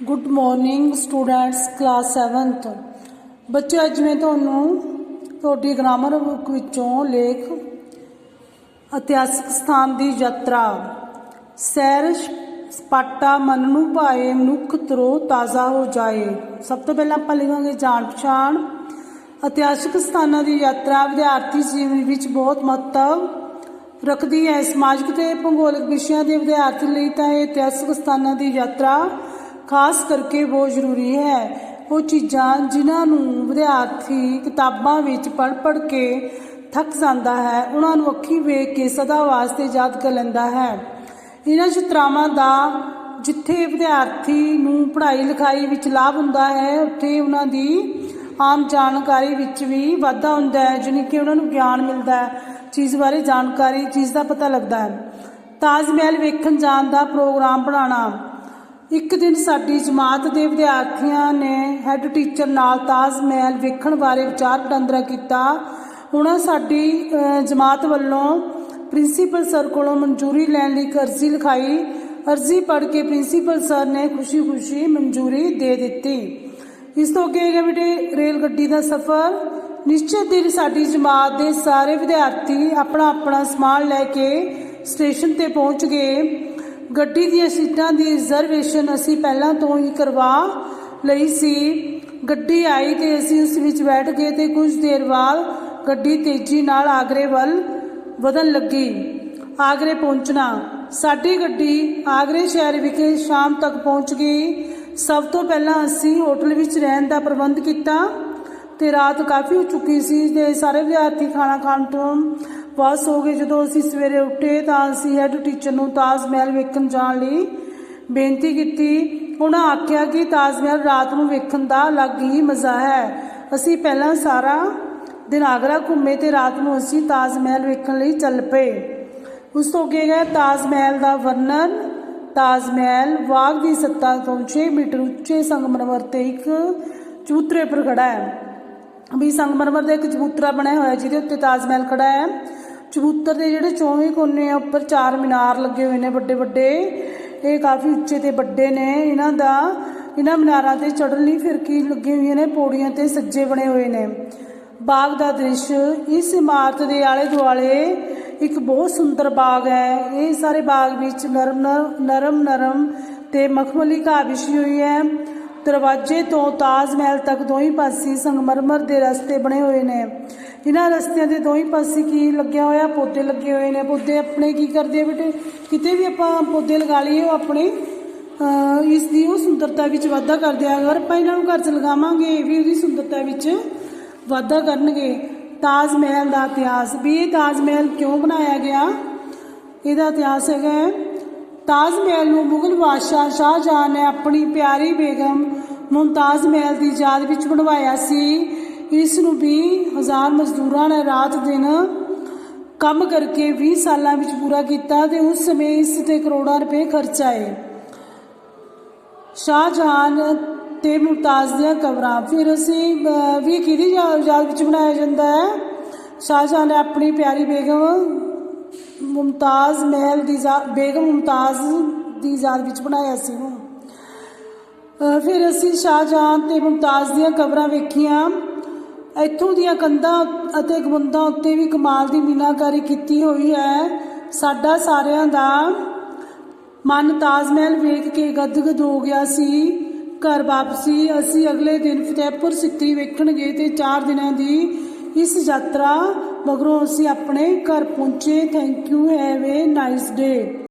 Good morning students class 7th ਬੱਚੇ, ਅੱਜ ਮੈਂ ਤੁਹਾਨੂੰ ਤੁਹਾਡੀ ਗ੍ਰਾਮਰ ਬੁੱਕ ਵਿੱਚੋਂ ਲੇਖ ਇਤਿਹਾਸਕ ਸਥਾਨ ਦੀ ਯਾਤਰਾ, ਸੈਰ, ਸਪਾਟਾ ਮਨ ਨੂੰ ਭਾਏ, ਮਨੁੱਖ ਤਰੋ ਤਾਜ਼ਾ ਹੋ ਜਾਏ। ਸਭ ਤੋਂ ਪਹਿਲਾਂ ਆਪਾਂ ਲਿਖਾਂਗੇ ਜਾਣ ਪਛਾਣ। ਇਤਿਹਾਸਕ ਸਥਾਨਾਂ ਦੀ ਯਾਤਰਾ ਵਿਦਿਆਰਥੀ ਜੀਵਨ ਵਿੱਚ ਬਹੁਤ ਮਹੱਤਵ ਰੱਖਦੀ ਹੈ। ਸਮਾਜਿਕ ਤੇ ਭੂਗੋਲਿਕ ਵਿਸ਼ਿਆਂ ਦੇ ਵਿਦਿਆਰਥੀ ਲਈ ਤਾਂ ਇਹ ਇਤਿਹਾਸਕ ਸਥਾਨਾਂ ਦੀ ਯਾਤਰਾ ਖਾਸ ਕਰਕੇ ਬਹੁਤ ਜ਼ਰੂਰੀ ਹੈ। ਉਹ ਚੀਜ਼ਾਂ ਜਿਨ੍ਹਾਂ ਨੂੰ ਵਿਦਿਆਰਥੀ ਕਿਤਾਬਾਂ ਵਿੱਚ ਪੜ੍ਹ ਪੜ੍ਹ ਕੇ ਥੱਕ ਜਾਂਦਾ ਹੈ, ਉਹਨਾਂ ਨੂੰ ਅੱਖੀ ਵੇਖ ਕੇ ਸਦਾ ਵਾਸਤੇ ਯਾਦ ਕਰ ਲੈਂਦਾ ਹੈ। ਇਹਨਾਂ ਯਾਤਰਾਵਾਂ ਦਾ ਜਿੱਥੇ ਵਿਦਿਆਰਥੀ ਨੂੰ ਪੜ੍ਹਾਈ ਲਿਖਾਈ ਵਿੱਚ ਲਾਭ ਹੁੰਦਾ ਹੈ, ਉੱਥੇ ਉਹਨਾਂ ਦੀ ਆਮ ਜਾਣਕਾਰੀ ਵਿੱਚ ਵੀ ਵਾਧਾ ਹੁੰਦਾ ਹੈ, ਜਾਣੀ ਕਿ ਉਹਨਾਂ ਨੂੰ ਗਿਆਨ ਮਿਲਦਾ ਹੈ। ਚੀਜ਼ ਬਾਰੇ ਜਾਣਕਾਰੀ, ਚੀਜ਼ ਦਾ ਪਤਾ ਲੱਗਦਾ ਹੈ। ਤਾਜ ਮਹਿਲ ਵੇਖਣ ਜਾਣ ਦਾ ਪ੍ਰੋਗਰਾਮ ਬਣਾਉਣਾ। ਇੱਕ ਦਿਨ ਸਾਡੀ ਜਮਾਤ ਦੇ ਵਿਦਿਆਰਥੀਆਂ ਨੇ ਹੈੱਡ ਟੀਚਰ ਨਾਲ ਤਾਜ ਮਹਿਲ ਵੇਖਣ ਬਾਰੇ ਵਿਚਾਰ ਵਟਾਂਦਰਾ ਕੀਤਾ। ਉਹਨਾਂ ਸਾਡੀ ਜਮਾਤ ਵੱਲੋਂ ਪ੍ਰਿੰਸੀਪਲ ਸਰ ਕੋਲੋਂ ਮਨਜ਼ੂਰੀ ਲੈਣ ਲਈ ਇੱਕ ਅਰਜ਼ੀ ਲਿਖਾਈ। ਅਰਜ਼ੀ ਪੜ੍ਹ ਕੇ ਪ੍ਰਿੰਸੀਪਲ ਸਰ ਨੇ ਖੁਸ਼ੀ-ਖੁਸ਼ੀ ਮਨਜ਼ੂਰੀ ਦੇ ਦਿੱਤੀ। ਇਸ ਤੋਂ ਅੱਗੇ ਹੈਗਾ ਬੇਟੇ, ਰੇਲ ਗੱਡੀ ਦਾ ਸਫ਼ਰ। ਨਿਸ਼ਚਿਤ ਦਿਨ ਸਾਡੀ ਜਮਾਤ ਦੇ ਸਾਰੇ ਵਿਦਿਆਰਥੀ ਆਪਣਾ ਆਪਣਾ ਸਮਾਨ ਲੈ ਕੇ ਸਟੇਸ਼ਨ ਤੇ ਪਹੁੰਚ ਗਏ। ਗੱਡੀ ਦੀਆਂ ਸੀਟਾਂ ਦੀ ਰਿਜ਼ਰਵੇਸ਼ਨ ਅਸੀਂ ਪਹਿਲਾਂ ਤੋਂ ਹੀ ਕਰਵਾ ਲਈ ਸੀ। ਗੱਡੀ ਆਈ ਤੇ ਅਸੀਂ ਉਸ ਵਿੱਚ ਬੈਠ ਗਏ ਤੇ ਕੁਝ ਦੇਰ ਬਾਅਦ ਗੱਡੀ ਤੇਜ਼ੀ ਨਾਲ ਆਗਰੇ ਵੱਲ ਵਧਣ ਲੱਗੀ। ਆਗਰੇ ਪਹੁੰਚਣਾ। ਸਾਡੀ ਗੱਡੀ ਆਗਰੇ ਸ਼ਹਿਰ ਵਿਖੇ ਸ਼ਾਮ ਤੱਕ ਪਹੁੰਚ ਗਈ। ਸਭ ਤੋਂ ਪਹਿਲਾਂ ਅਸੀਂ ਹੋਟਲ ਵਿੱਚ ਰਹਿਣ ਦਾ ਪ੍ਰਬੰਧ ਕੀਤਾ ਤੇ ਰਾਤ ਕਾਫੀ ਹੋ ਚੁੱਕੀ ਸੀ ਤੇ ਸਾਰੇ ਵਿਦਿਆਰਥੀ ਖਾਣਾ ਖਾਣ ਤੋਂ ਬਸ ਹੋ ਗਏ ਜਦੋਂ ਅਸੀਂ ਸਵੇਰੇ ਉੱਠੇ ਤਾਂ ਅਸੀਂ ਹੈੱਡ ਟੀਚਰ ਨੂੰ ਤਾਜ ਮਹਿਲ ਵੇਖਣ ਜਾਣ ਲਈ ਬੇਨਤੀ ਕੀਤੀ। ਉਹਨਾਂ ਆਖਿਆ ਕਿ ਤਾਜ ਮਹਿਲ ਰਾਤ ਨੂੰ ਵੇਖਣ ਦਾ ਅਲੱਗ ਹੀ ਮਜ਼ਾ ਹੈ। ਅਸੀਂ ਪਹਿਲਾਂ ਸਾਰਾ ਦਿਨ ਆਗਰਾ ਘੁੰਮੇ ਤੇ ਰਾਤ ਨੂੰ ਅਸੀਂ ਤਾਜ ਮਹਿਲ ਵੇਖਣ ਲਈ ਚੱਲ ਪਏ। ਉਸ ਤੋਂ ਅੱਗੇ ਗਏ ਤਾਜ ਮਹਿਲ ਦਾ ਵਰਣਨ। ਤਾਜ ਮਹਿਲ ਵਾਗ ਦੀ ਸੱਤਾ ਤੋਂ 6 ਮੀਟਰ ਉੱਚੇ ਸੰਗਮਰਮਰ ਤੇ ਇੱਕ ਚਬੂਤਰੇ ਪਰ ਖੜਾ ਹੈ। ਵੀ ਸੰਗਮਰਮਰ ਦਾ ਇੱਕ ਚਬੂਤਰਾ ਬਣਿਆ ਹੋਇਆ ਜਿਹਦੇ ਉੱਤੇ ਤਾਜ ਮਹਿਲ ਖੜਾ ਹੈ। ਚਬੂਤਰ ਦੇ ਜਿਹੜੇ ਚੌਵੇਂ ਕੋਨੇ ਆ, ਉੱਪਰ ਚਾਰ ਮੀਨਾਰ ਲੱਗੇ ਹੋਏ ਨੇ ਵੱਡੇ ਵੱਡੇ। ਇਹ ਕਾਫੀ ਉੱਚੇ ਤੇ ਵੱਡੇ ਨੇ। ਇਹਨਾਂ ਦਾ, ਇਹਨਾਂ ਮੀਨਾਰਾਂ ਤੇ ਚੜ੍ਹਨ ਲਈ ਫਿਰਕੀ ਲੱਗੀ ਹੋਈਆਂ ਨੇ, ਪੌੜੀਆਂ ਤੇ ਸੱਜੇ ਬਣੇ ਹੋਏ ਨੇ। ਬਾਗ ਦਾ ਦ੍ਰਿਸ਼, ਇਸ ਇਮਾਰਤ ਦੇ ਆਲੇ ਦੁਆਲੇ ਇੱਕ ਬਹੁਤ ਸੁੰਦਰ ਬਾਗ ਹੈ। ਇਹ ਸਾਰੇ ਬਾਗ ਵਿੱਚ ਨਰਮ ਨਰ- ਨਰਮ ਨਰਮ ਤੇ ਮਖਮਲੀ ਘਾਹ ਵਿਛੀ ਹੋਈ ਹੈ। ਦਰਵਾਜ਼ੇ ਤੋਂ ਤਾਜ ਮਹਿਲ ਤੱਕ ਦੋਹੀਂ ਪਾਸੇ ਸੰਗਮਰਮਰ ਦੇ ਰਸਤੇ ਬਣੇ ਹੋਏ ਨੇ। ਇਹਨਾਂ ਰਸਤਿਆਂ ਦੇ ਦੋਹੀਂ ਪਾਸੇ ਕੀ ਲੱਗਿਆ ਹੋਇਆ? ਪੌਦੇ ਲੱਗੇ ਹੋਏ ਨੇ। ਪੌਦੇ ਆਪਣੇ ਕੀ ਕਰਦੇ ਆ ਬੇਟੇ? ਕਿਤੇ ਵੀ ਆਪਾਂ ਪੌਦੇ ਲਗਾ ਲਈਏ, ਉਹ ਆਪਣੇ ਇਸ ਦੀ ਉਹ ਸੁੰਦਰਤਾ ਵਿੱਚ ਵਾਧਾ ਕਰਦੇ ਆ। ਅਗਰ ਆਪਾਂ ਇਹਨਾਂ ਨੂੰ ਘਰ 'ਚ ਲਗਾਵਾਂਗੇ, ਇਹ ਵੀ ਉਹਦੀ ਸੁੰਦਰਤਾ ਵਿੱਚ ਵਾਧਾ ਕਰਨਗੇ। ਤਾਜ ਮਹਿਲ ਦਾ ਇਤਿਹਾਸ। ਵੀ ਇਹ ਤਾਜ ਮਹਿਲ ਕਿਉਂ ਬਣਾਇਆ ਗਿਆ? ਇਹਦਾ ਇਤਿਹਾਸ ਹੈਗਾ ਤਾਜ ਮਹਿਲ ਨੂੰ ਮੁਗਲ ਬਾਦਸ਼ਾਹ ਸ਼ਾਹਜਹਾਨ ਨੇ ਆਪਣੀ ਪਿਆਰੀ ਬੇਗਮ ਮੁਮਤਾਜ਼ ਮਹਿਲ ਦੀ ਯਾਦ ਵਿੱਚ ਬਣਵਾਇਆ ਸੀ। ਇਸ ਨੂੰ ਵੀ ਹਜ਼ਾਰ ਮਜ਼ਦੂਰਾਂ ਨੇ ਰਾਤ ਦਿਨ ਕੰਮ ਕਰਕੇ 20 ਸਾਲਾਂ ਵਿੱਚ ਪੂਰਾ ਕੀਤਾ ਤੇ ਉਸ ਸਮੇਂ ਇਸ ਤੇ ਕਰੋੜਾਂ ਰੁਪਏ ਖਰਚ ਆਏ। ਸ਼ਾਹਜਹਾਨ ਤੇ ਮੁਮਤਾਜ਼ ਦੀਆਂ ਕਬਰਾਂ ਫਿਰ ਅਸੀਂ ਵੀ ਕਿਹਦੀ ਯਾਦ ਵਿੱਚ ਬਣਾਇਆ ਜਾਂਦਾ ਹੈ? ਸ਼ਾਹਜਹਾਂ ਨੇ ਆਪਣੀ ਪਿਆਰੀ ਬੇਗਮ ਮੁਮਤਾਜ਼ ਮਹਿਲ ਦੀ ਯਾ- ਬੇਗਮ ਮੁਮਤਾਜ਼ ਦੀ ਯਾਦ ਵਿੱਚ ਬਣਾਇਆ ਸੀ ਉਹ ਫਿਰ ਅਸੀਂ ਸ਼ਾਹਜਹਾਂ ਤੇ ਮੁਮਤਾਜ਼ ਦੀਆਂ ਕਬਰਾਂ ਵੇਖੀਆਂ। ਇੱਥੋਂ ਦੀਆਂ ਕੰਧਾਂ ਅਤੇ ਗੰਬਦਾਂ ਉੱਤੇ ਵੀ ਕਮਾਲ ਦੀ ਮੀਨਾਕਾਰੀ ਕੀਤੀ ਹੋਈ ਹੈ। ਸਾਡਾ ਸਾਰਿਆਂ ਦਾ ਮਨ ਤਾਜ ਮਹਿਲ ਵੇਖ ਕੇ ਗਦਗਦ ਹੋ ਗਿਆ ਸੀ। ਘਰ ਵਾਪਸੀ, ਅਸੀਂ ਅਗਲੇ ਦਿਨ ਫਤਿਹਪੁਰ ਸਿੱਕਰੀ ਵੇਖਣ ਗਏ ਤੇ 4 ਦਿਨਾਂ ਦੀ ਇਸ ਯਾਤਰਾ ਮਗਰੋਂ ਅਸੀਂ ਆਪਣੇ ਘਰ ਪਹੁੰਚੇ। Thank you have a nice day